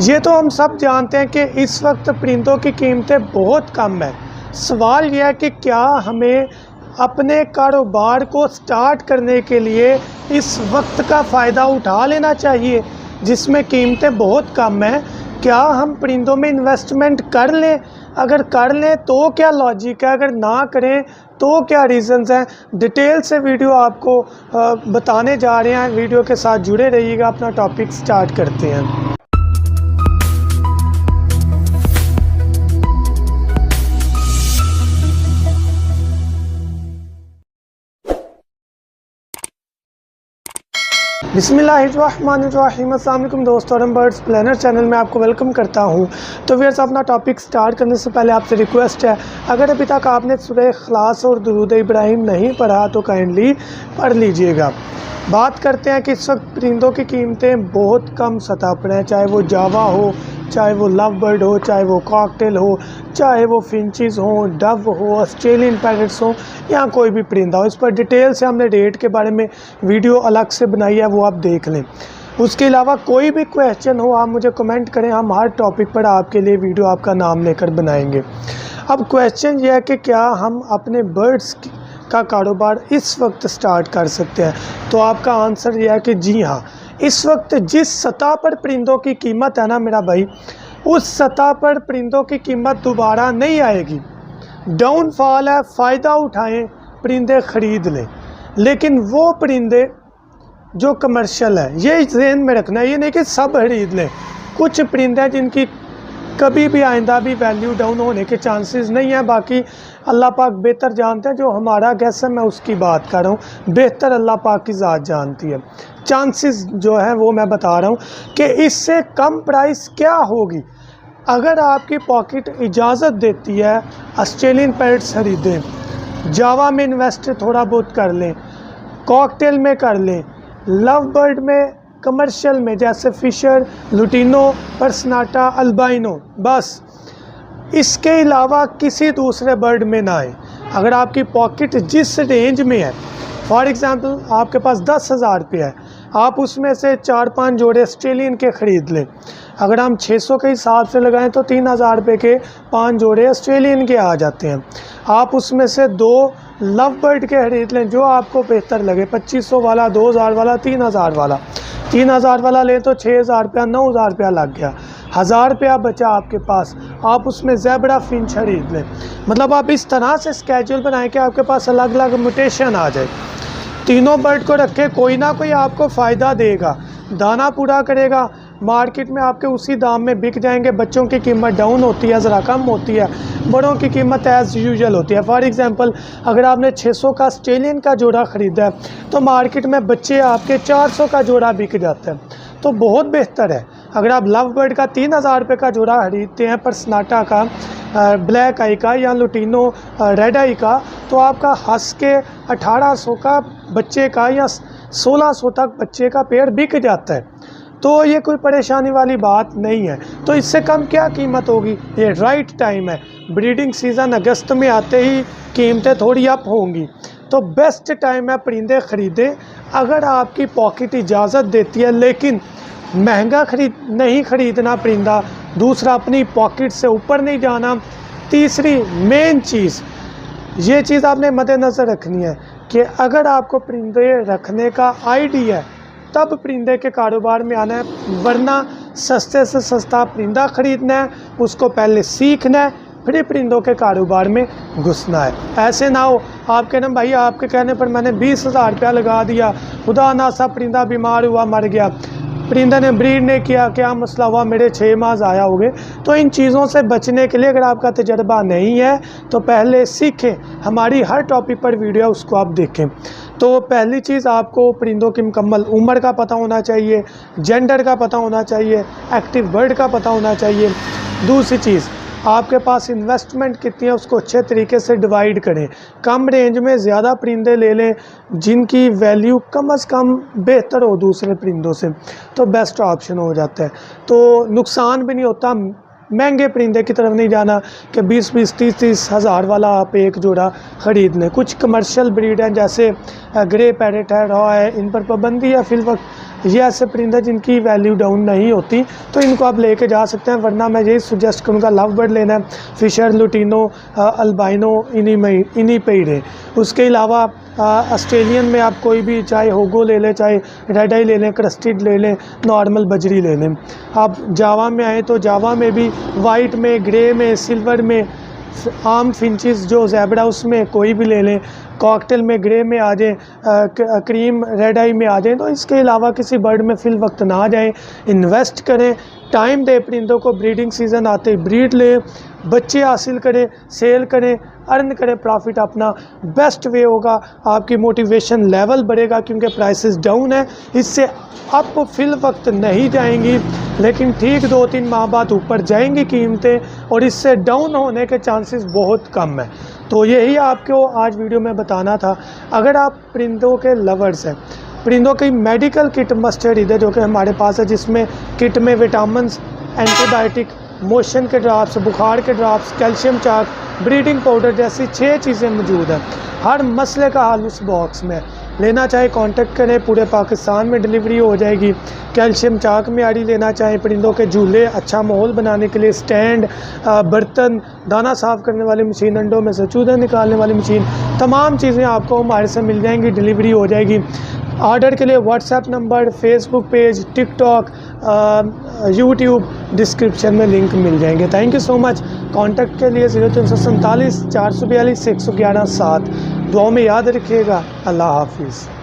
ये तो हम सब जानते हैं कि इस वक्त परिंदों की कीमतें बहुत कम है। सवाल यह है कि क्या हमें अपने कारोबार को स्टार्ट करने के लिए इस वक्त का फ़ायदा उठा लेना चाहिए, जिसमें कीमतें बहुत कम हैं? क्या हम परिंदों में इन्वेस्टमेंट कर लें? अगर कर लें तो क्या लॉजिक है? अगर ना करें तो क्या रीज़न्स हैं? डिटेल से वीडियो आपको बताने जा रहे हैं। वीडियो के साथ जुड़े रहिएगा, अपना टॉपिक स्टार्ट करते हैं। बिसमीम दोस्तों, और बर्ड्स प्लानर चैनल में आपको वेलकम करता हूँ। तो व्यर्स अपना टॉपिक स्टार्ट करने से पहले आपसे रिक्वेस्ट है, अगर अभी तक आपने सुबह खलास और दरूद इब्राहिम नहीं पढ़ा तो काइंडली पढ़ लीजिएगा। बात करते हैं कि इस वक्त परिंदों की कीमतें बहुत कम सतह पर हैं, चाहे वो जावा हो चाहे वो लव बर्ड हो, चाहे वो कॉकटेल हो, चाहे वो फिंचज़ हो, डव हो, ऑस्ट्रेलियन पैरट्स हो, या कोई भी परिंदा हो, इस पर डिटेल से हमने रेट के बारे में वीडियो अलग से बनाई है, वो आप देख लें। उसके अलावा कोई भी क्वेश्चन हो, आप मुझे कमेंट करें, हम हर टॉपिक पर आपके लिए वीडियो आपका नाम लेकर बनाएँगे। अब क्वेश्चन ये है कि क्या हम अपने बर्ड्स का कारोबार इस वक्त स्टार्ट कर सकते हैं? तो आपका आंसर यह है कि जी हाँ इस वक्त जिस सतह पर परिंदों की कीमत है ना मेरा भाई, उस सतह पर परिंदों की कीमत दोबारा नहीं आएगी। डाउनफॉल है, फ़ायदा उठाएँ, परिंदे ख़रीद लें। लेकिन वो परिंदे जो कमर्शियल है, ये जहन में रखना है ये नहीं कि सब खरीद लें। कुछ परिंदे हैं जिनकी कभी भी आइंदा भी वैल्यू डाउन होने के चांसेस नहीं है। बाकी अल्लाह पाक बेहतर जानते हैं, जो हमारा गैस है, मैं उसकी बात कर रहा हूँ। बेहतर अल्लाह पाक की ज़ात जानती है। चांसेस जो है वो मैं बता रहा हूँ कि इससे कम प्राइस क्या होगी? अगर आपकी पॉकेट इजाज़त देती है ऑस्ट्रेलियन पैरट्स खरीदें जावा में इन्वेस्ट थोड़ा बहुत कर लें कॉकटेल में कर लें लव बर्ड में कमर्शियल में, जैसे फिशर लुटिनो पर्सनाटा अल्बाइनो बस। इसके अलावा किसी दूसरे बर्ड में ना आए। अगर आपकी पॉकेट जिस रेंज में है फॉर एग्ज़ाम्पल आपके पास दस हज़ार रुपये है आप उसमें से चार पाँच जोड़े ऑस्ट्रेलियन के ख़रीद लें। अगर हम 600 के हिसाब से लगाएँ तो तीन हज़ार रुपये के पाँच जोड़े ऑस्ट्रेलियन के आ जाते हैं। आप उसमें से दो लव बर्ड के खरीद लें, जो आपको बेहतर लगे। 2500 वाला 2000 वाला 3000 वाला। 3000 वाला लें तो 6000 रुपया, नौ हज़ार रुपया लग गया। हज़ार रुपया बचा आपके पास। आप उसमें जैबरा फिंच खरीद लें। मतलब आप इस तरह से स्केजूल बनाएँ कि आपके पास अलग अलग म्यूटेशन आ जाए। तीनों बर्ड को रखें कोई ना कोई आपको फ़ायदा देगा। दाना पूरा करेगा। मार्केट में आपके उसी दाम में बिक जाएँगे। बच्चों की कीमत डाउन होती है, ज़रा कम होती है। बड़ों की कीमत एज़ यूजल होती है। फॉर एग्ज़ाम्पल अगर आपने 600 का ऑस्ट्रेलियन का जोड़ा ख़रीदा है तो मार्केट में बच्चे आपके 400 का जोड़ा बिक जाता है। तो बहुत बेहतर है। अगर आप लव बर्ड का तीन हज़ार रुपये का जोड़ा खरीदते हैं, पर स्नाटा का ब्लैक आई का या लुटीनो रेड आई का तो आपका हंस के 1800 का बच्चे का या 1600 तक बच्चे का पेड़ बिक जाता है। तो ये कोई परेशानी वाली बात नहीं है। तो इससे कम क्या कीमत होगी? ये राइट टाइम है। ब्रीडिंग सीज़न अगस्त में आते ही कीमतें थोड़ी अप होंगी। तो बेस्ट टाइम है परिंदे ख़रीदें। अगर आपकी पॉकेट इजाज़त देती है, लेकिन महँगा खरीद, नहीं ख़रीदना परिंदा दूसरा अपनी पॉकेट से ऊपर नहीं जाना। तीसरी मेन चीज़, ये चीज़ आपने मद्देनज़र रखनी है कि अगर आपको परिंदे रखने का आइडिया है, तब परिंदे के कारोबार में आना है, वरना सस्ते से सस्ता परिंदा ख़रीदना है, उसको पहले सीखना है, फिर परिंदों के कारोबार में घुसना है। ऐसे ना हो, आपके ना भाई, आपके कहने पर मैंने बीस हज़ार रुपया लगा दिया, खुदा ना सा परिंदा बीमार हुआ, मर गया। परिंदा ने, ब्रीड ने किया, क्या मसला हुआ? मेरे छः माह ज़ाया हो गए तो इन चीज़ों से बचने के लिए अगर आपका तजर्बा नहीं है तो पहले सीखें। हमारी हर टॉपिक पर वीडियो उसको आप देखें। तो पहली चीज़ आपको परिंदों की मुकम्मल उम्र का पता होना चाहिए जेंडर का पता होना चाहिए एक्टिव बर्ड का पता होना चाहिए। दूसरी चीज़ आपके पास इन्वेस्टमेंट कितनी है, उसको अच्छे तरीके से डिवाइड करें। कम रेंज में ज़्यादा परिंदे ले लें, जिनकी वैल्यू कम अज़ कम बेहतर हो दूसरे परिंदों से तो बेस्ट ऑप्शन हो जाता है। तो नुकसान भी नहीं होता, महँगे परिंदे की तरफ़ नहीं जाना कि बीस बीस, तीस तीस हज़ार वाला आप एक जोड़ा ख़रीद लें कुछ कमर्शियल ब्रीड हैं, जैसे ग्रे पैरेट है रॉ है, इन पर पाबंदी है फिल वक्त ये ऐसे परिंदे जिनकी वैल्यू डाउन नहीं होती तो इनको आप लेके जा सकते हैं, वरना मैं यही सुजेस्ट करूँगा लव बर्ड लेना है फिशर लुटिनो अल्बाइनो इन्हीं में, इन्हीं पे ही उसके अलावा ऑस्ट्रेलियन में आप कोई भी, चाहे होगो ले लें, चाहे रेड आई ले लें क्रस्टिड ले लें नॉर्मल बजरी ले लें। आप जावा में आए तो जावा में भी वाइट में ग्रे में सिल्वर में, आम फिंचिस जो जैबरा उसमें कोई भी ले लें कॉकटेल में, ग्रे में आ जाएँ क्रीम, रेड आई में आ जाएँ तो इसके अलावा किसी बर्ड में फिल वक्त ना जाएँ। इन्वेस्ट करें, टाइम दे परिंदों को, ब्रीडिंग सीज़न आते ही ब्रीड लें, बच्चे हासिल करें, सेल करें, अर्न करें, प्रॉफिट अपना बेस्ट वे होगा, आपकी मोटिवेशन लेवल बढ़ेगा क्योंकि प्राइसेस डाउन है, इससे अप फिल वक्त नहीं जाएँगी, लेकिन ठीक दो तीन माह बाद ऊपर जाएँगी कीमतें, और इससे डाउन होने के चांसेस बहुत कम है। तो यही आपको आज वीडियो में बताना था अगर आप परिंदों के लवर्स हैं, परिंदों की मेडिकल किट मस्ट इधर जो कि हमारे पास है, जिसमें किट में विटामिन एंटीबायोटिक मोशन के ड्राप्स बुखार के ड्राप्स कैल्शियम चाक ब्रीडिंग पाउडर जैसी छः चीज़ें मौजूद हैं हर मसले का हाल उस बॉक्स में है। लेना चाहे कांटेक्ट करें, पूरे पाकिस्तान में डिलीवरी हो जाएगी। कैल्शियम चाक में आड़ी लेना चाहें, परिंदों के झूले अच्छा माहौल बनाने के लिए स्टैंड बर्तन, दाना साफ़ करने वाली मशीन अंडों में से चूदा निकालने वाली मशीन तमाम चीज़ें आपको हमारे से मिल जाएँगी डिलीवरी हो जाएगी। ऑर्डर के लिए WhatsApp number Facebook page TikTok YouTube description में लिंक मिल जाएँगे। Thank you so much contact के लिए ज़ीरो तीन सौ सैंतालीस, चार सौ बयालीस, एक सौ ग्यारह, सात। दुआ में याद रखिएगा। अल्लाह हाफिज़।